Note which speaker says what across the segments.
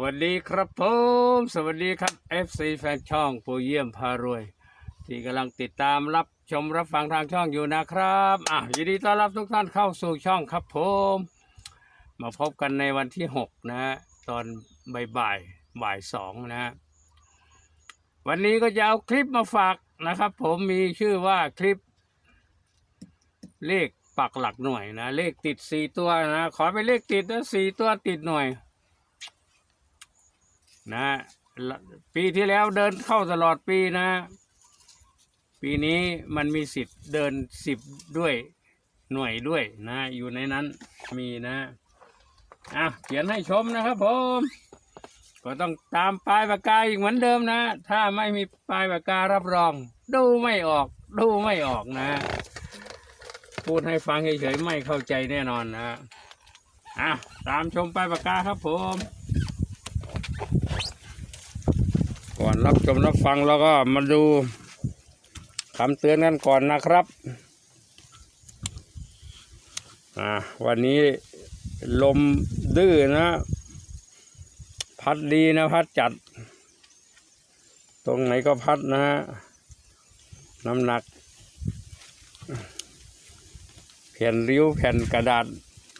Speaker 1: วัสดีครับผม สวัสดีครับ FC แฟนช่องปูเยี่ยมพารวย ที่กำลังติดตามรับชมรับฟังทางช่องอยู่นะครับอะยินดีต้อนรับทุกท่านเข้าสู่ช่องครับผม มาพบกันในวันที่ 6 นะฮะตอนบ่ายบ่ายๆบ่ายสองนะฮะวันนี้ก็จะเอาคลิปมาฝากนะครับ ผมมีชื่อว่าคลิป เลขปักหลักหน่วยนะ เลขติดสี่ตัวนะ ขอเป็นเลขติดนะสี่ตัวติดหน่วย นะปีที่แล้วเดินเข้าตลอดปีนะ ปีนี้มันมีสิทธิ์เดินสิบด้วยหน่วยด้วยนะอยู่ในนั้นมีนะอะเขียนให้ชมนะครับผมก็ต้องตามปลายปากกาอีกเหมือนเดิมนะ ถ้าไม่มีปลายปากการับรอง ดูไม่ออก ดูไม่ออกนะ พูดให้ฟังเฉยๆไม่เข้าใจแน่นอนนะอะตามชมปลายปากกาครับผม ก่ อนรับชมรับฟังแล้วก็มาดูคำเตือนกันก่อนนะครับอ่าวันนี้ลมดื้อนะ พัดดีนะพัดจัด ตรงไหนก็พัดนะฮะน้ำหนัก แผ่นริ้วแผ่นกระดาษ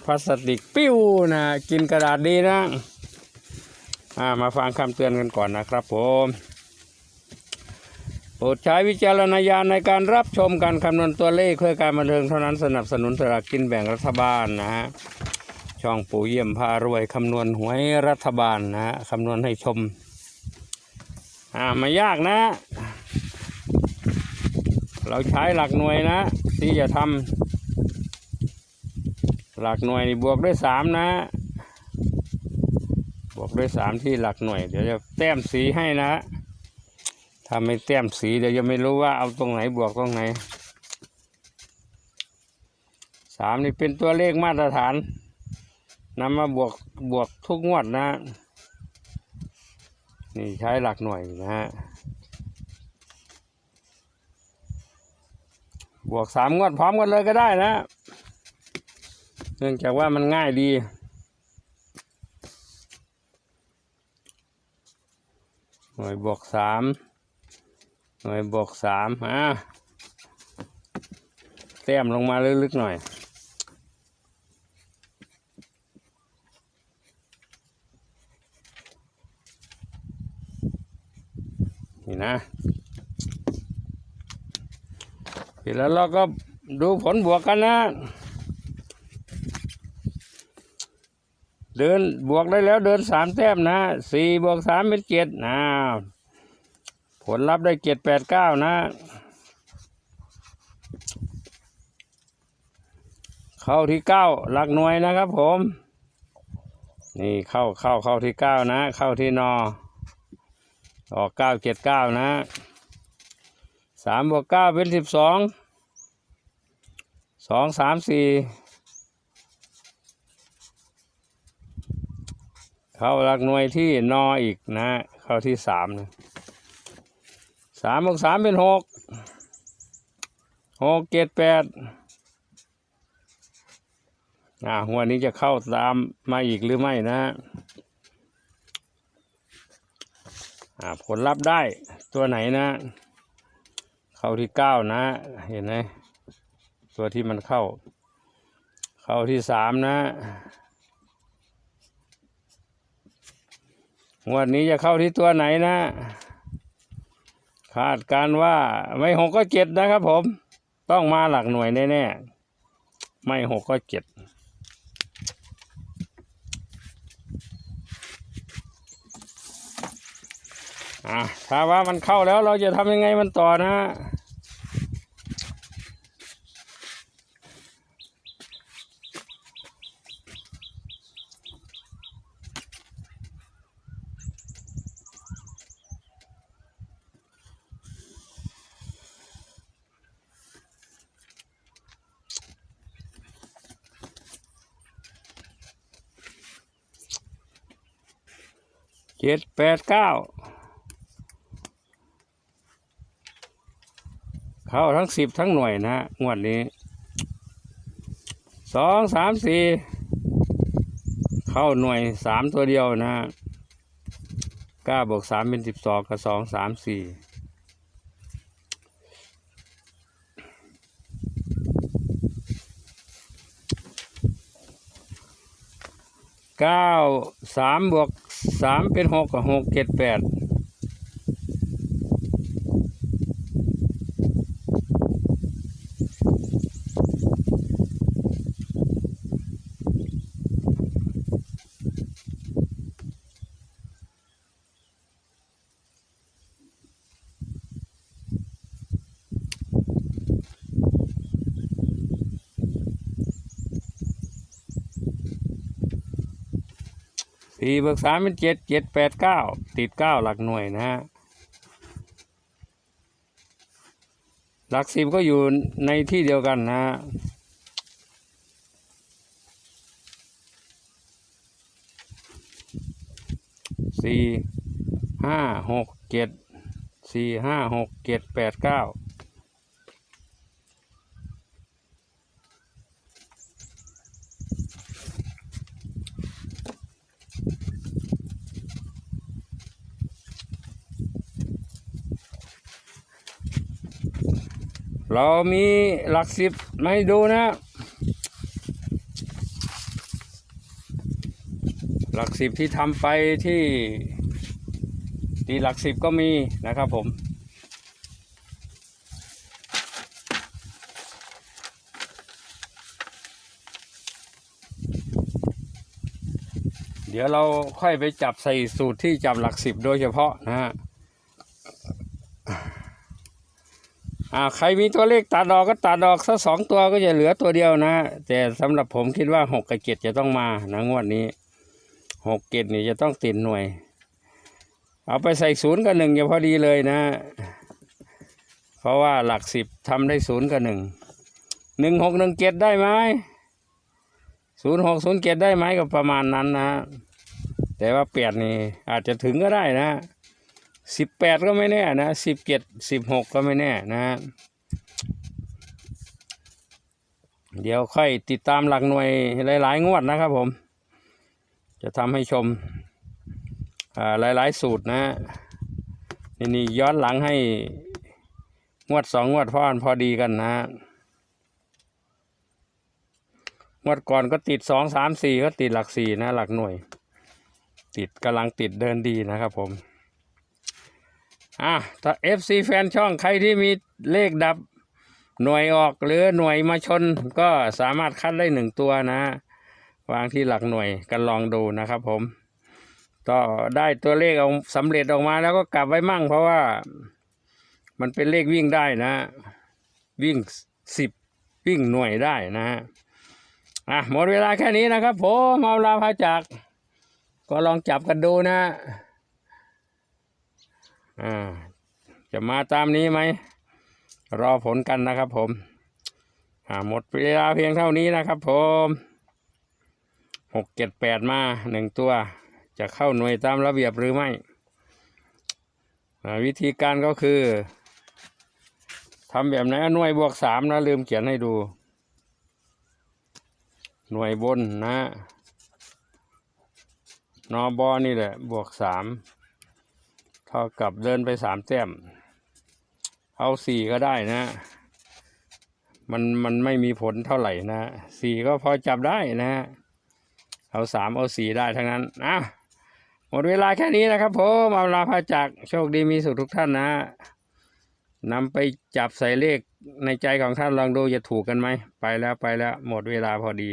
Speaker 1: พลาสติกปิ้วนะ กินกระดาษดีนะ อ่ามาฟังคำเตือนกันก่อนนะครับผมโปรดใช้วิจารณญาณในการรับชมการคำนวณตัวเลขเพื่อการบันเทิงเท่านั้นสนับสนุนสลากกินแบ่งรัฐบาลนะฮะช่องปู่เยี่ยมพารวยคำนวณหวยรัฐบาลนะฮะคำนวณให้ชมอ่าไม่ยากนะ เราใช้หลักหน่วยนะ ที่จะทำหลักหน่วยนี่บวกด้วยสามนะ ด้วยสามที่หลักหน่วย เดี๋ยวจะแต้มสีให้นะถ้าไม่แต้มสีเดี๋ยวจะไม่รู้ว่าเอาตรงไหนบวกตรงไหนสามนี่เป็นตัวเลขมาตรฐานนำมาบวกบวกทุกงวดนะนี่ใช้หลักหน่วยนะฮะบวกสามงวดพร้อมกันเลยก็ได้นะ เนื่องจากว่ามันง่ายดี น่วยบวกสามหน่วยบวกสามอะแต้มลงมาลึกๆหน่อย นี่นะเสร็จแล้วเราก็ดูผลบวกกันนะ เดินบวกได้แล้วเดินสามแต้มนะสี่บวกสามเป็นเจ็ดนะผลลัพธ์ได้เจ็ดแปดเก้านะ เข้าที่เก้าหลักหน่วยนะครับผม นี่เข้าเข้าเข้าที่เก้านะ เข้าที่นอ ออกเก้าเจ็ดเก้านะสามบวกเก้าเป็นสิบสองสองสามสี่ เข้าหลักหน่วยที่นออีกนะเข้าที่สามนะสามบวกสามเป็นหกหกเจ็ดแปดอ่าหัวนี้จะเข้าตามมาอีกหรือไม่นะอ่าผลลัพธ์ได้ตัวไหนนะ เข้าที่เก้านะ เห็นไหมตัวที่มันเข้า เข้าที่สามนะ งวดนี้จะเข้าที่ตัวไหนนะ คาดการว่าไม่หกก็เจ็ดนะครับผม ต้องมาหลักหน่วยแน่ๆ ไม่หกก็เจ็ดอะถ้าว่ามันเข้าแล้วเราจะทำยังไงมันต่อนะ เจ็ดแปดเก้าเข้าทั้งสิบทั้งหน่วยนะฮะงวดนี้สองสามสี่เข้าหน่วยสามตัวเดียวนะฮะเก้าบวกสามเป็นสิบสองกับสองสามสี่เก้าสามบวก สามเป็นหกกับหกเจ็ดแปด สี่บวกสามเป็นเจ็ดเจ็ดแปดเก้าติดเก้าหลักหน่วยนะฮะหลักสิบก็อยู่ในที่เดียวกันนะฮะสี่ห้าหกเจ็ดสี่ห้าหกเจ็ดแปดเก้า เรามีหลักสิบมาให้ดูนะ หลักสิบที่ทำไปที่ที่หลักสิบก็มีนะครับผมเดี๋ยวเราค่อยไปจับใส่สูตรที่จับหลักสิบโดยเฉพาะนะฮะ อ่าใครมีตัวเลขตัดดอกก็ตัดดอกสักสองตัวก็จะเหลือตัวเดียวนะ แต่สำหรับผมคิดว่าหกกับเจ็ดจะต้องมานะงวดนี้หกเจ็ดนี่จะต้องติดหน่วย เอาไปใส่ศูนย์กับหนึ่งจะพอดีเลยนะ เพราะว่าหลักสิบทำได้ศูนย์กับหนึ่งหนึ่งหกหนึ่งเจ็ดได้ไหมศูนย์หกศูนย์เจ็ดได้ไหมก็ประมาณนั้นนะ แต่ว่าแปดนี่อาจจะถึงก็ได้นะ สิบแปดก็ไม่แน่นะสิบเจ็ดสิบหกก็ไม่แน่นะ เดี๋ยวค่อยติดตามหลักหน่วยหลาย ๆ งวดนะครับผม จะทำให้ชมหลาย ๆ สูตรนะนี่นี่ย้อนหลังให้งวดสองงวดพอนพอดีกันนะงวดก่อนก็ติดสองสามสี่ก็ติดหลักสี่นะ หลักหน่วย ติดกำลังติดเดินดีนะครับผม อะถ้า FC แฟนช่องใครที่มีเลขดับหน่วยออกหรือหน่วยมาชนก็สามารถคัดได้หนึ่งตัวนะ วางที่หลักหน่วยกันลองดูนะครับผมก็ได้ตัวเลขเอาสำเร็จออกมาแล้วก็กลับไว้มั่งเพราะว่า มันเป็นเลขวิ่งได้นะ วิ่งสิบวิ่งหน่วยได้นะฮะอะหมดเวลาแค่นี้นะครับผมเอาลาพาจาก ก็ลองจับกันดูนะ อ่าจะมาตามนี้ไหม รอผลกันนะครับผมอ่าหมดเวลาเพียงเท่านี้นะครับผมหกเจ็ดแปดมาหนึ่งตัว จะเข้าหน่วยตามระเบียบหรือไม่ วิธีการก็คือทำแบบไหนหน่วยบวกสามนะ ลืมเขียนให้ดู หน่วยบนนะ นอบอนี่แหละ บวกสาม ท่ากับเดินไปสามแต้ม เอาสี่ก็ได้นะ มันมันไม่มีผลเท่าไหร่นะสี่ก็พอจับได้นะเอาสามเอาสี่ได้ทั้งนั้นอะหมดเวลาแค่นี้นะครับผมเอาลาพาจากโชคดีมีสุขทุกท่านนะนำไปจับใส่เลขในใจของท่านลองดูจะถูกกันไหม ไปแล้วไปแล้ว หมดเวลาพอดี